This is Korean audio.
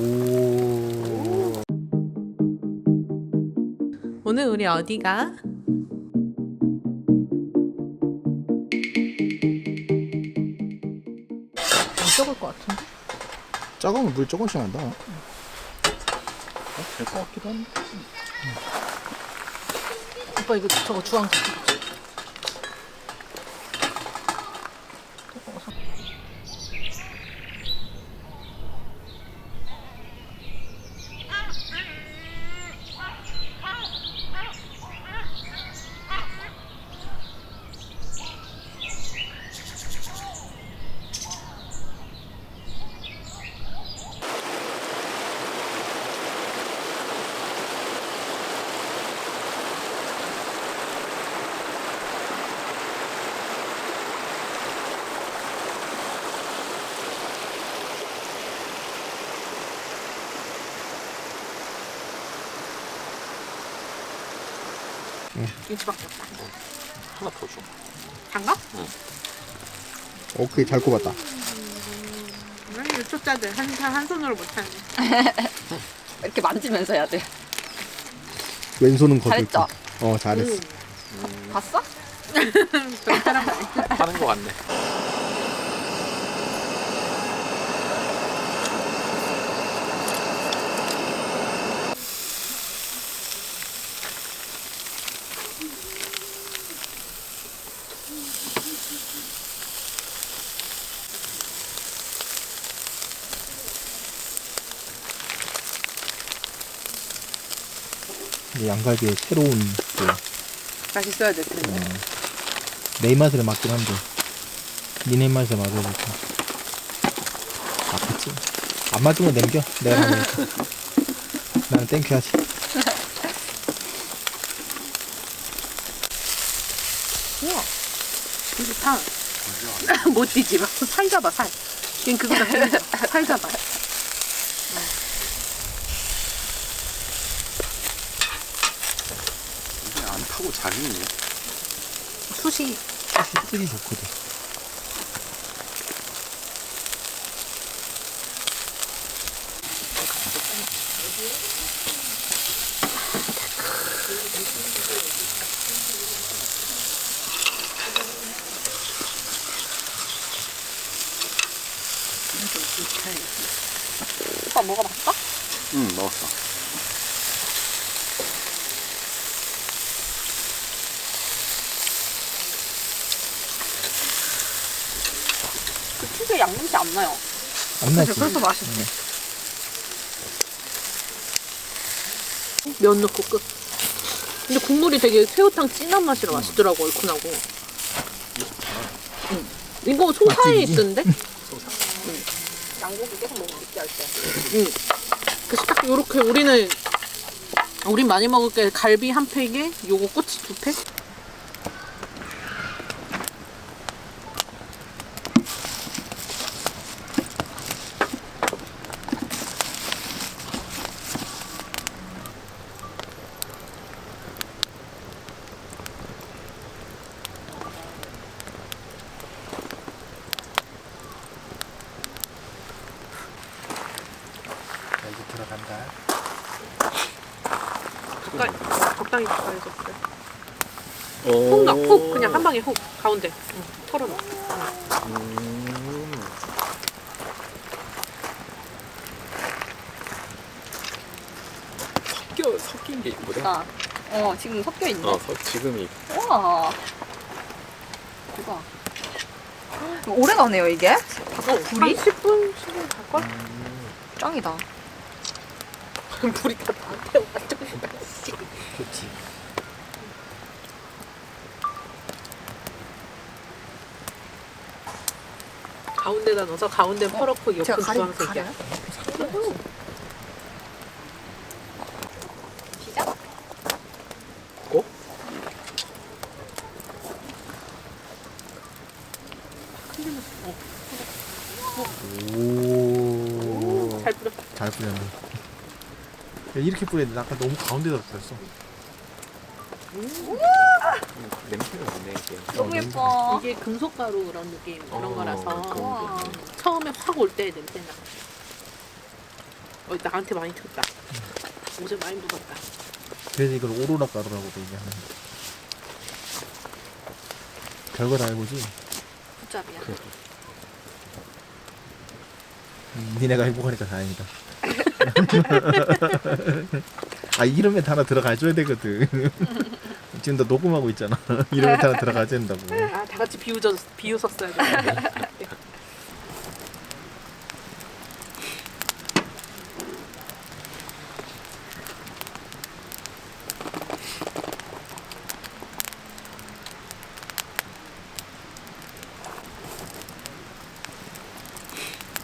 오. 오늘 우리 어디가? 안 적을 것 같은데? 작으면 물 조금씩 난다. 어, 될것 같기도 한데. 오빠 이거 저거 주황색. 김치밖에 없다. 하나 더 줘. 장갑? 오케이 잘 꼽았다. 음, 유초자들 한, 한, 한 손으로 못하네. 이렇게 만지면서 해야 돼. 왼손은 거들. 잘했죠? 어 잘했어. 봤어? 저 사람 거 같네. 양갈비의 새로운 그, 맛있어야 돼. 그래. 내 입맛에 맞긴 한데 니네 입맛에 맞아야 될까? 맞겠지. 안 맞으면 남겨. 내가 하면. 나는 땡큐 하지. 우와. 이게 탕. 못 뒤집어. 살 잡아, 살. 걘 그거다. 그거다. 살 잡아. 이게 안 타고 잘 익네. 숯이 이 좋거든. 오빠 먹어봤어? 응, 먹었어. 그 특유의 양념치 안 나요. 안 나지. 그래서 맛있어. 면 넣고 끝. 근데 국물이 되게 새우탕 진한 맛이라 맛있더라고, 얼큰하고. 응. 이거 소사에 맛집이지? 있던데? 양고기 계속 먹는 느끼할 때. 응. 그래서 딱 요렇게 우리는 우린 많이 먹을 게 갈비 한 팩에 요거 꼬치 두 팩? 이제 들어간다. 적당히, 적당히 가까이 줬어요. 훅 넣어, 훅. 그냥 한 방에 훅. 가운데. 응. 털어넣어. 음. 섞여 섞인 게 있거든. 아, 어 지금 섞여 있네. 어, 서, 지금이 우와. 대박. 오래 가네요 이게. 어, 불이? 한 10분, 10분 갈걸? 짱이다. 불이 다 나한테 완전 좋지. 가운데다 넣어서 가운데 퍼렇고 옆은 제가 가리 주황색이야. 가려요? 시작. 오. 잘 뿌려. 잘 뿌렸네. 이렇게 뿌려야 돼. 나 아까 너무 가운데다 뿌렸어. 냄새가 나네 이게. 너무 어, 예뻐. 이게 금속가루 그런 느낌 그런 어, 거라서 그런. 처음에 확 올 때 냄새나. 어 나한테 많이 튀었다. 옷에 많이 묻었다. 그래서 이걸 오로라 가루라고도 얘기하는 별거 다 해보지 굿잡이야. 음, 니네가 행복하니까 다행이다 아 멘트 하나 들어가줘야 되거든. 지금 너 녹음하고 있잖아. 멘트 하나 들어가줘야 된다고. 아 다 같이 비웃어 비웃었어야 돼.